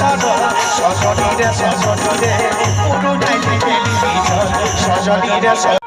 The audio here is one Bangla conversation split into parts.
সজন সজনীরে সজনীরে পুরো যাইতে টেলিভিশন সজনীরে সজ-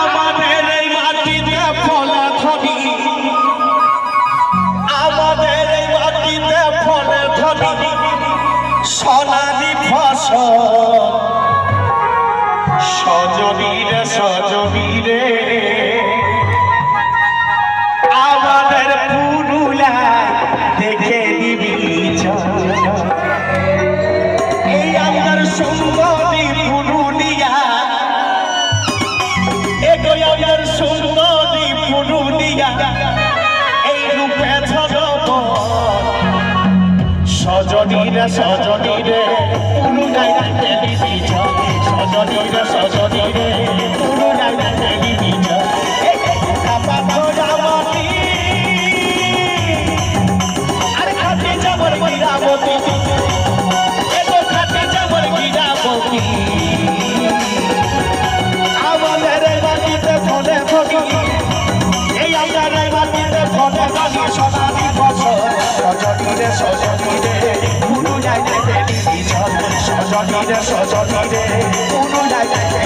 আমাদের এই মাটিতে ফলে ধনী। আমাদের এই মাটিতে ফলে ধনী। সোনালি ফসল। সজনীরে সজনীরে পুরুলাই টেলিভিশন সজনীরে সজনীরে পুরুলাই টেলিভিশন এই কাপা খোঁজামতি আরে খাতে যাবর গিরামতি এগো খাতে যাবর গিরামতি আমাদের এই মাটিতে ফলে সজনীরে সজনীরে কোনো জায়গায়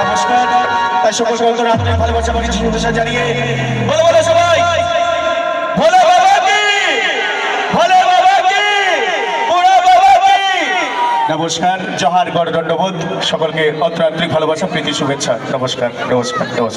নমস্কার। তাই সকল বন্ধুরা রাত্রে ভালোবাসা বাড়ি শুভেচ্ছা জানিয়ে বলো বলো সবাই। বলো বাবা কি? বলো বাবা কি? বুড়ো বাবা কি? নমস্কার জহার গড় দণ্ডবোধ। সকলকে অত্র আন্তরিক ভালোবাসা, প্রীতি, শুভেচ্ছা। নমস্কার নমস্কার নমস্কার।